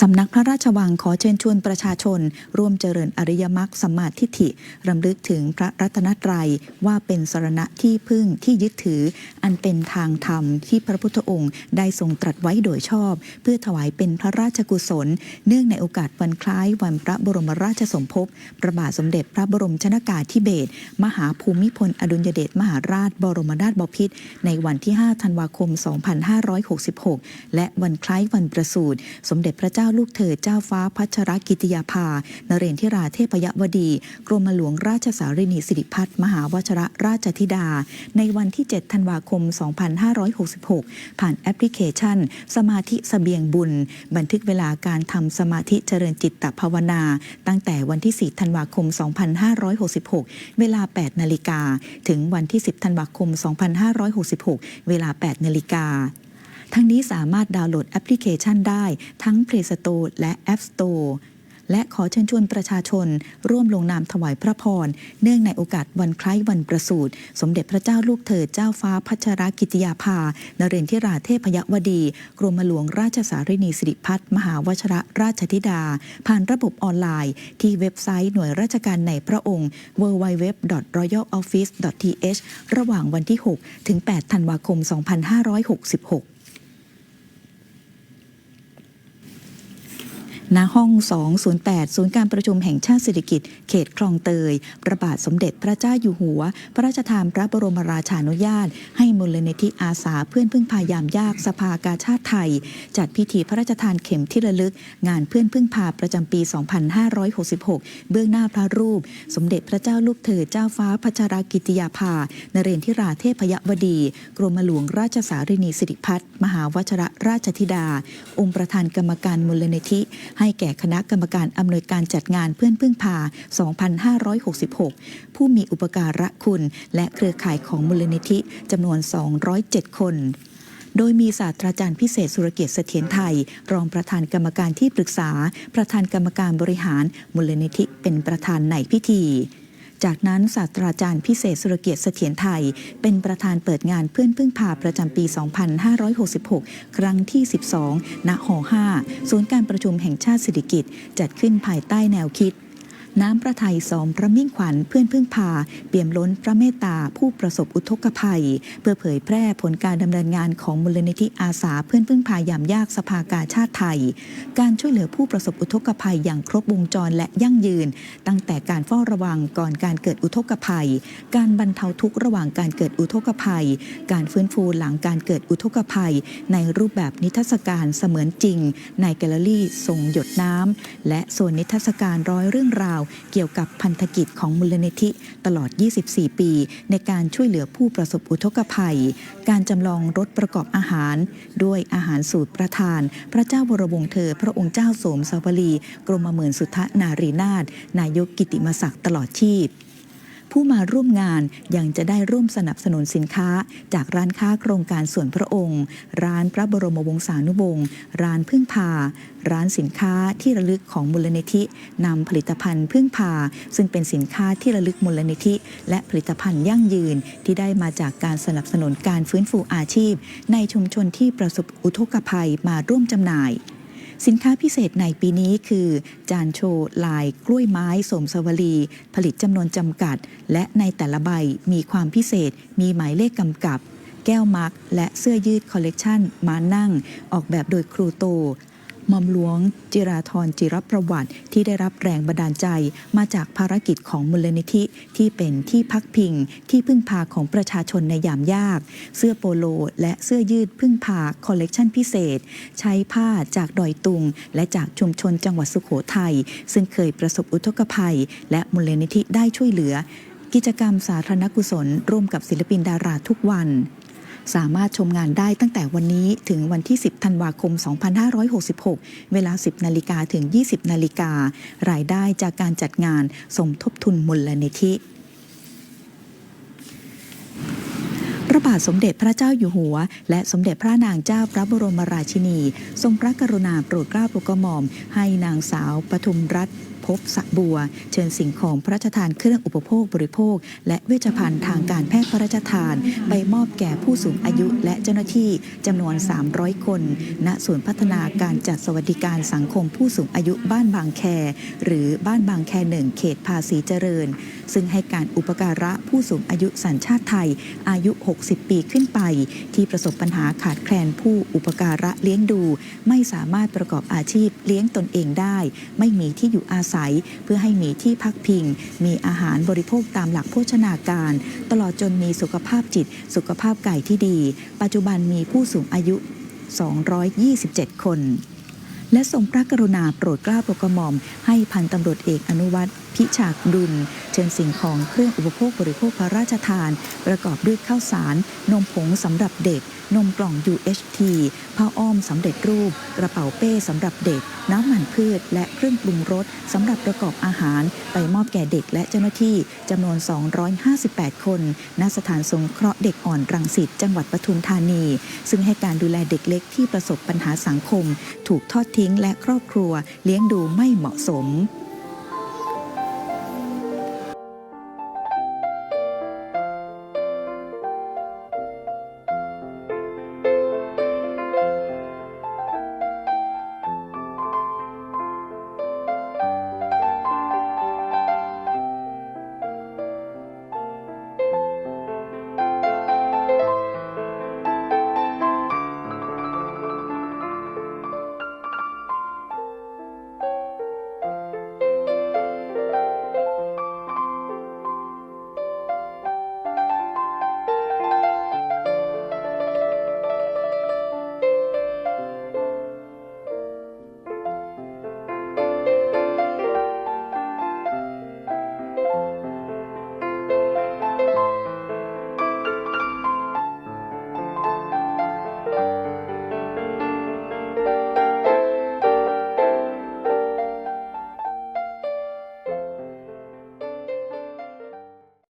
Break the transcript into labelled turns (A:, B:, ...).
A: สำนักพระราชวังขอเชิญชวนประชาชน ร่วมเจริญอริยมรรคสัมมาทิฏฐิรำลึกถึงพระรัตนตรัยว่าเป็นสรณะที่พึ่งที่ยึดถือ อันเป็นทางธรรมที่พระพุทธองค์ได้ทรงตรัสไว้โดยชอบ เพื่อถวายเป็นพระราชกุศล เนื่องในโอกาสวันคล้ายวันพระบรมราชสมภพพระบาทสมเด็จพระบรมชนากาธิเบศรมหาภูมิพลอดุลยเดชมหาราช บรมนาถบพิตรในวันที่ 5 ธันวาคม 2566 และวันคล้ายวันประสูติสมเด็จพระเจ้าลูกเธอเจ้าฟ้าพัชรกิติยาภานเรนทิราเทพยวดี กรมหลวงราชสารินีสิริพัฒมหาวชรราชธิดา ในวันที่ 7 ธันวาคม 2566 ผ่านแอปพลิเคชัน สมาธิเสบียงบุญ บันทึกเวลาการทำสมาธิเจริญจิตตภาวนา ตั้งแต่วันที่ 4 ธันวาคม 2566 เวลา 8 นาฬิกา ถึงวันที่ 10 ธันวาคม 2566 เวลา 8 นาฬิกา ทั้งนี้สามารถดาวน์โหลดแอปพลิเคชันได้ทั้ง Play Store และ App Store และขอเชิญชวนประชาชน ร่วมลงนามถวายพระพร เนื่องในโอกาสวันคล้ายวันประสูติ สมเด็จพระเจ้าลูกเธอเจ้าฟ้าพัชรกิติยาภา นเรนทิราเทพยวดี กรมหลวงราชสารินีสิริพัฒน์มหาวชรราชธิดา ผ่านระบบออนไลน์ ที่เว็บไซต์หน่วยราชการในพระองค์ www.royaloffice.th ระหว่างวันที่ 6 ถึง 8 ธันวาคม 2566 ณห้อง 208 ศูนย์การประชุมแห่งชาติเศรษฐกิจ เขตคลองเตยประบาทสมเด็จพระเจ้าอยู่หัว พระราชทานพระบรมราชานุญาต ให้มูลนิธิอาสาเพื่อนพึ่งพายามยากสภากาชาติไทย จัดพิธีพระราชทานเข็มที่ระลึก งานเพื่อนพึ่งพาประจำปี 2566 เบื้องหน้าพระรูป สมเด็จพระเจ้าลูกเธอเจ้าฟ้าพัชรากิติยาภานเรนทิราเทพยวดี กรมหลวงราชสารินีสิริพัฒน์มหาวชรราชธิดา องค์ประธานกรรมการมูลนิธิให้แก่คณะกรรมการอำนวยการจัดงานเพื่อนพึ่งพา 2566 ผู้มีอุปการะคุณ และเครือข่ายของมูลนิธิจำนวน 207 คนโดยมีศาสตราจารย์พิเศษสุรเกียรติเสถียรไทย รองประธานกรรมการที่ปรึกษา ประธานกรรมการบริหารมูลนิธิเป็นประธานในพิธี จากนั้นศาสตราจารย์พิเศษสุรเกียรติเสถียรไทย เป็นประธานเปิดงานเพื่อนพึ่งพาประจำปี 2566 ครั้งที่ 12 ณ ห5ศูนย์การประชุมแห่งชาติสิริกิจจัดขึ้นภายใต้แนวคิด น้ำพระทัยสอมพระมิ่งขวัญเพื่อนพึ่งพา เปี่ยมล้นพระเมตตาผู้ประสบอุทกภัย เพื่อเผยแพร่ผลการดำเนินงานของมูลนิธิอาสาเพื่อนพึ่งพายามยากสภากาชาติไทย การช่วยเหลือผู้ประสบอุทกภัยอย่างครบวงจรและยั่งยืน ตั้งแต่การเฝ้าระวังก่อนการเกิดอุทกภัย การบรรเทาทุกข์ระหว่างการเกิดอุทกภัย การฟื้นฟูหลังการเกิดอุทกภัย ในรูปแบบนิทรรศการเสมือนจริง ในแกลเลอรี่ทรงหยดน้ำและโซนนิทรรศการร้อยเรื่องราวเกี่ยวกับพันธกิจของมูลนิธิตลอด 24 ปี ในการช่วยเหลือผู้ประสบอุทกภัย การจำลองรถประกอบอาหาร ด้วยอาหารสูตรประทาน พระเจ้าวรวงศ์เธอ พระองค์เจ้าโสมสาวลี กรมหมื่นสุทธนารีนาถนายกกิติมศักดิ์ตลอดชีพ ผู้มาร่วมงานยังจะได้ร่วมสนับสนุนสินค้า จากร้านค้าโครงการส่วนพระองค์ ร้านพระบรมวงศานุวงศ์ร้านพึ่งพา ร้านสินค้าที่ระลึกของมูลนิธินำผลิตภัณฑ์พึ่งพา ซึ่งเป็นสินค้าที่ระลึกมูลนิธิ และผลิตภัณฑ์ยั่งยืนที่ได้มาจากการสนับสนุนการฟื้นฟูอาชีพ ในชุมชนที่ประสบอุทกภัยมาร่วมจำหน่าย สินค้าพิเศษในปีนี้คือ จานโชว์ลายกล้วยไม้สมสวลี ผลิตจำนวนจำกัด และในแต่ละใบมีความพิเศษ มีหมายเลขกำกับ แก้วมาร์กและเสื้อยืดคอลเลกชันมานั่ง ออกแบบโดยครูโต หม่อมหลวง จิราธรจิรประวัติที่ได้รับแรงบันดาลใจมาจากภารกิจของมูลนิธิที่เป็นที่พักพิง ที่พึ่งพาของประชาชนในยามยาก เสื้อโปโล และเสื้อยืดพึ่งพาคอลเลกชันพิเศษ ใช้ผ้าจากดอยตุง และจากชุมชนจังหวัดสุขโขทัยซึ่งเคยประสบอุทกภัย และมูลนิธิได้ช่วยเหลือ กิจกรรมสาธารณกุศลร่วมกับศิลปินดาราทุกวัน สามารถชมงานได้ตั้งแต่วันนี้ถึงวันที่ 10 ธันวาคม 2566 เวลา 10 นาฬิกาถึง 20 นาฬิกา รายได้จากการจัดงานสมทบทุนมูลนิธิพระบาทสมเด็จพระเจ้าอยู่หัว และสมเด็จพระนางเจ้าพระบรมราชินี ทรงพระกรุณาโปรดเกล้าโปรดกระหม่อม ให้นางสาวปทุมรัตน์ พภพสะบัว เชิญสิ่งของพระราชทานเครื่องอุปโภคบริโภค และเวชภัณฑ์ทางการแพทย์พระราชทาน ไปมอบแก่ผู้สูงอายุและเจ้าหน้าที่จำนวน 300 คน ณศูนย์พัฒนาการจัดสวัสดิการสังคมผู้สูงอายุบ้านบางแค หรือบ้านบางแคหนึ่งเขตภาษีเจริญ ซึ่งให้การอุปการะผู้สูงอายุสัญชาติไทย อายุ 60 ปีขึ้นไป ที่ประสบปัญหาขาดแคลนผู้อุปการะเลี้ยงดู ไม่สามารถประกอบอาชีพเลี้ยงตนเองได้ ไม่มีที่อยู่อาศัยศัย เพื่อให้มีที่พักพิง มีอาหารบริโภคตามหลักโภชนาการ ตลอดจนมีสุขภาพจิต สุขภาพกายที่ดี ปัจจุบันมีผู้สูงอายุ 227 คน และทรงพระกรุณาโปรดเกล้าโปรดกระหม่อมให้พันตำรวจเอกอนุวัตรพิชากดุล เชิญสิ่งของเครื่องอุปโภคบริโภคพระราชทาน ประกอบด้วยข้าวสาร นมผงสำหรับเด็ก นมกล่อง UHT ผ้าอ้อมสำเร็จรูป กระเป๋าเป้สำหรับเด็ก น้ำมันพืช และเครื่องปรุงรสสำหรับประกอบอาหาร ไปมอบแก่เด็กและเจ้าหน้าที่จำนวน 258 คน ณ สถานสงเคราะห์เด็กอ่อนรังสิตจังหวัดปทุมธานี ซึ่งให้การดูแลเด็กเล็กที่ประสบปัญหาสังคม ถูกทอดทิ้งและครอบครัว เลี้ยงดูไม่เหมาะสม